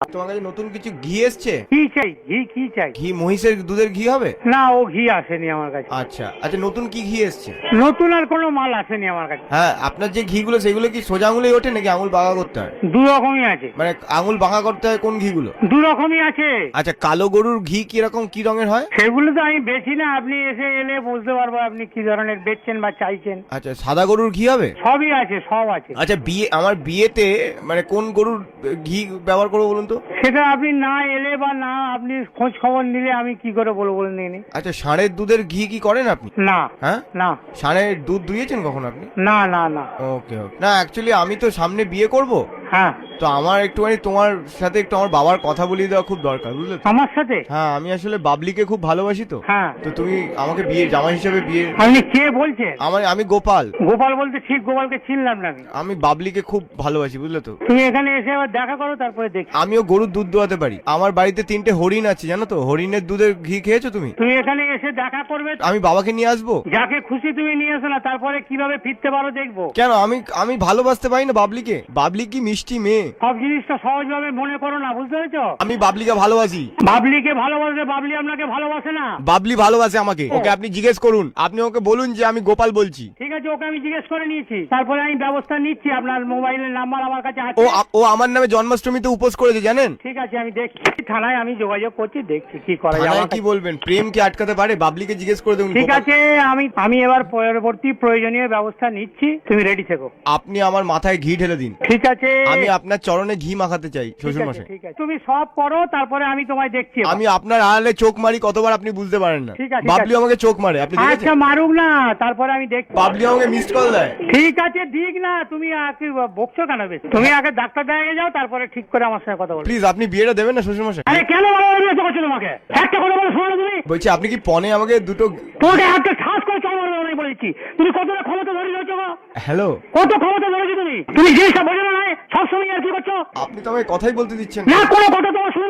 তোমার কাছে নতুন কিছু ঘি এসছে? কি চাই ঘি কি চাই। ঘি মহিষের দুধের ঘি হবে? না ও ঘি আসেনি আমার কাছে। আচ্ছা আচ্ছা নতুন কি ঘি এসছে? নতুন আর কোনো মাল আসেনি আমার কাছে। হ্যাঁ আপনার যে ঘিগুলো সেগুলো কি সোজা আঙুলেই ওঠে নাকি আঙুল বাঁকা করতে হয়? দু রকমই আছে। মানে আঙুল বাঁকা করতে হয় কোন ঘিগুলো? দু রকমই আছে। আচ্ছা কালো গরুর ঘি কীরকম কি রঙের হয়? সেগুলো তো আমি বেছি না আপনি এসে এলে বুঝতে পারব আপনি কি ধরনের বেচছেন বা চাইছেন। আচ্ছা সাদা গরুর ঘি হবে? সবই আছে সব আছে। আচ্ছা বিয়ে আমার বিয়েতে মানে কোন গরুর ঘি ব্যবহার করব বলুন তো সেটা আপনি না এলে বা না আপনি খোঁজ খবর নিলে আমি কি করে বলব বলে নিয়ে নিই আচ্ছা ষাঁড়ের দুধের ঘি কি করেন আপনি? না হ্যাঁ? না। ষাঁড়ের দুধ দুইয়েছেন কখন আপনি? না না না। ওকে ওকে। না অ্যাকচুয়ালি আমি তো সামনে বিয়ে করব। হ্যাঁ। তো আমার একটুখানি তোমার সাথে একটু আমার বাবার কথা বলিয়ে দেওয়া খুব দরকার বুঝলে তো? আমার সাথে? হ্যাঁ আমি আসলে বাবলিকে খুব ভালোবাসি তো। হ্যাঁ। তো তুমি আমাকে বিয়ে জামাই হিসেবে বিয়ে আপনি কে বলছেন? আমার আমি গোপাল। গোপাল বলতে ঠিক গোপালকে চিনলাম না আমি। আমি বাবলিকে খুব ভালোবাসি বুঝলে তো? তুমি এখানে এসে আবার দেখা করো তারপরে দেখি। আমিও গরুর দুধ দোয়াতে পারি। আমার বাড়িতে তিনটে হরিণ আছে জানো তো? হরিণের দুধের ঘি খেয়েছো তুমি? তুমি এখানে এসে দেখা করবে আমি বাবাকে নিয়ে আসব? যাকে খুশি তুমি নিয়ে এসো না তারপরে কীভাবে ফিরতে পারো দেখব। কেন? আমি আমি ভালোবাসতে পারি না বাবলিকে? বাবলি কি মিষ্টি মেয়ে? সব জিনিসটা সহজভাবে মনে করো না বুঝতে পেরেছ? আমি বাবলিকে ভালোবাসি। বাবলিকে ভালোবাসে বাবলি আপনাকে ভালোবাসে না? বাবলি ভালোবাসে আমাকে। ওকে আপনি জিজ্ঞেস করুন। আপনি ওকে বলুন যে আমি গোপাল বলছি। ঠিক আছে ওকে আমি জিজ্ঞেস করে নিয়েছি। তারপরে আমি ব্যবস্থা নিচ্ছি আপনার মোবাইলের নাম্বার আমার কাছে আছে। ও আ- ও আমার নামে জন্মাষ্টমীতে উপোস করেছে জানেন? ঠিক আছে আমি দেখছি থানায় আমি যোগাযোগ করছি দেখছি কি করা যায় থানায় আমার কি কাছে- বলবেন? প্রেম কি আটকাতে পারে বাবলিকে জিজ্ঞেস করে দেখুন ঠিক গোপাল- আছে আমি আমি এবার পরবর্তী প্রয়োজনীয় ব্যবস্থা নিচ্ছি তুমি রেডি থেকো। আপনি আমার মাথায় ঘি ঢেলে দিন। ঠিক আছে। আমি আপনার চরণে ঘি মাখাতে চাই ঠিক শ্বশুর আছে, মশাই। ঠিক আছে। তুমি সব করো তারপরে আমি তোমায় দেখছি এবার। আমি আপনার আড়ালে চোখ মারি কতবার আপনি বুঝতে পারেন না। ঠিক আছে, ঠিক বাবলি আছে। আমাকে চোখ মারে আপনি আচ্ছা মারুক না তারপরে আমি দেখছি। বাবলি আমাকে মিসড কল দেয়। ঠিক আছে ঠিক না তুমি আগে বকছো কেন বেশি? তুমি আগে ডাক্তার যাও তারপরে ঠিক করে আমার সঙ্গে কথা বলো। প্লিজ আপনি বিয়েটা দেবেন না শ্বশুর মশাই আরে কেন বলো বিরক্ত করছ তোমাকে? একটা কথা বলো শোনো তুমি। বলছি আপনি কি পনে আমাকে দুটো তোমাকে একটা ঠাস করে মারবে আমি বলেছি তুমি কতটা ক্ষমতা ধরে রয়েছো হ্যালো কত ক্ষমতা ধরেছো তুমি? তুমি জিনিসটা বোঝো না নয়? সবসময় আর কি করছ? আপনি তো আমাকে কথাই বলতে দিচ্ছেন। না। কোনো কথা তোমার শুনব না